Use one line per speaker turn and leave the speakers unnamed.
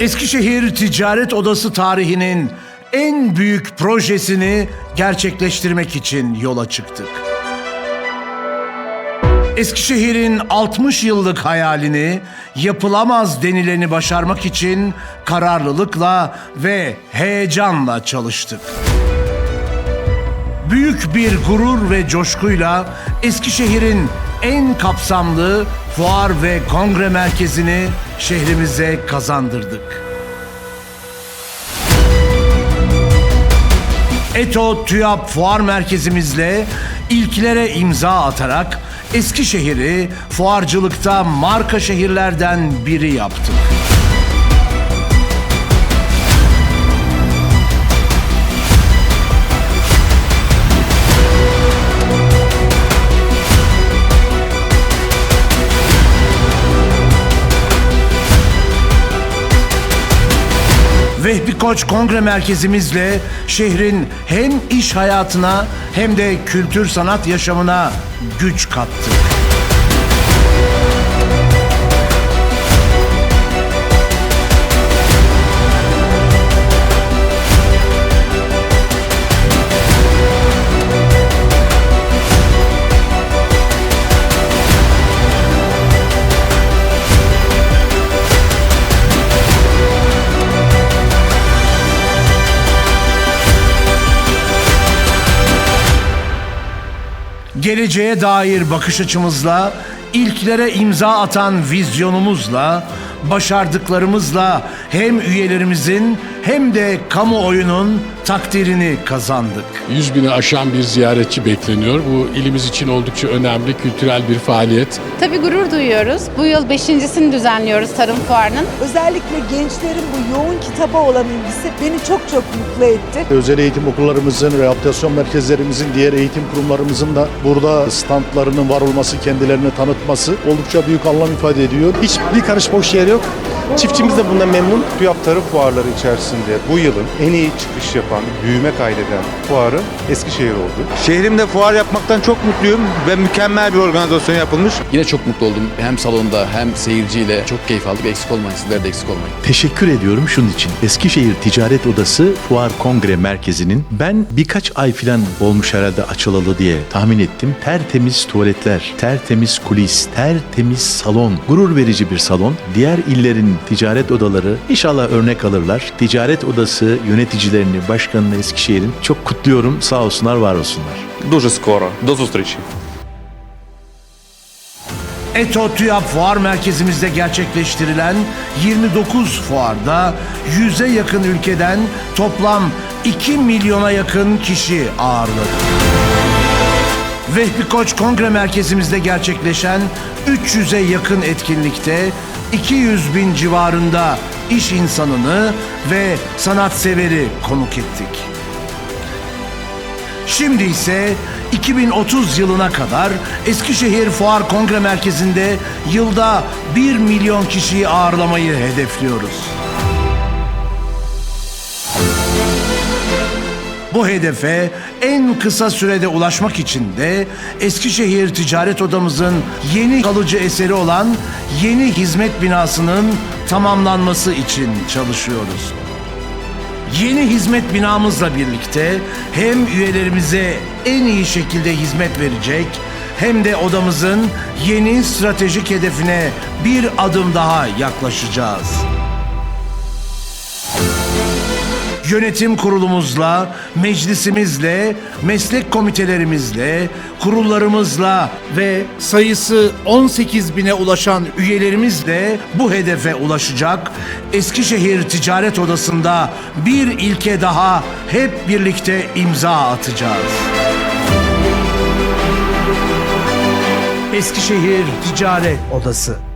Eskişehir Ticaret Odası tarihinin en büyük projesini gerçekleştirmek için yola çıktık. Eskişehir'in 60 yıllık hayalini yapılamaz denileni başarmak için kararlılıkla ve heyecanla çalıştık. Büyük bir gurur ve coşkuyla Eskişehir'in en kapsamlı fuar ve kongre merkezini şehrimize kazandırdık. Eto TÜYAP Fuar Merkezimizle ilklere imza atarak Eskişehir'i fuarcılıkta marka şehirlerden biri yaptık. Vehbi Koç Kongre Merkezimizle şehrin hem iş hayatına hem de kültür sanat yaşamına güç kattık. Geleceğe dair bakış açımızla, ilklere imza atan vizyonumuzla, başardıklarımızla hem üyelerimizin hem de kamuoyunun takdirini kazandık.
100 bini aşan bir ziyaretçi bekleniyor. Bu ilimiz için oldukça önemli kültürel bir faaliyet.
Tabii gurur duyuyoruz. Bu yıl beşincisini düzenliyoruz Tarım Fuarı'nın.
Özellikle gençlerin bu yoğun kitaba olan ilgisi beni çok çok mutlu etti.
Özel eğitim okullarımızın, rehabilitasyon merkezlerimizin, diğer eğitim kurumlarımızın da burada standlarının var olması, kendilerini tanıtması oldukça büyük anlam ifade ediyor.
Hiç bir karış boş yer yok. Çiftçimiz de bundan memnun.
TÜYAP Tarım Fuarları içerisinde bu yılın en iyi çıkış yapan, büyüme kaydeden fuarı Eskişehir oldu.
Şehrimde fuar yapmaktan çok mutluyum ve mükemmel bir organizasyon yapılmış.
Yine çok mutlu oldum. Hem salonda hem seyirciyle çok keyif aldık. Eksik olmayın. Sizler de eksik olmayın.
Teşekkür ediyorum şunun için. Eskişehir Ticaret Odası Fuar Kongre Merkezi'nin ben birkaç ay falan olmuş herhalde açılalı diye tahmin ettim. Tertemiz tuvaletler, tertemiz kulis, tertemiz salon, gurur verici bir salon. Diğer illerin ticaret odaları inşallah örnek alırlar. Ticaret Odası yöneticilerini, başkanını Eskişehir'in çok kutluyorum. Sağ olsunlar, var olsunlar.
Дуже скоро. До зустрічі.
Eto TÜYAP Fuar Merkezimizde gerçekleştirilen 29 fuarda 100'e yakın ülkeden toplam 2 milyona yakın kişi ağırladı. Vehbi Koç Kongre Merkezimizde gerçekleşen 300'e yakın etkinlikte 200 bin civarında iş insanını ve sanatseveri konuk ettik. Şimdi ise 2030 yılına kadar Eskişehir Fuar Kongre Merkezi'nde yılda 1 milyon kişiyi ağırlamayı hedefliyoruz. Bu hedefe en kısa sürede ulaşmak için de Eskişehir Ticaret Odamızın yeni kalıcı eseri olan yeni hizmet binasının tamamlanması için çalışıyoruz. Yeni hizmet binamızla birlikte hem üyelerimize en iyi şekilde hizmet verecek hem de odamızın yeni stratejik hedefine bir adım daha yaklaşacağız. Yönetim kurulumuzla, meclisimizle, meslek komitelerimizle, kurullarımızla ve sayısı 18 bine ulaşan üyelerimizle bu hedefe ulaşacak. Eskişehir Ticaret Odası'nda bir ilke daha hep birlikte imza atacağız. Eskişehir Ticaret Odası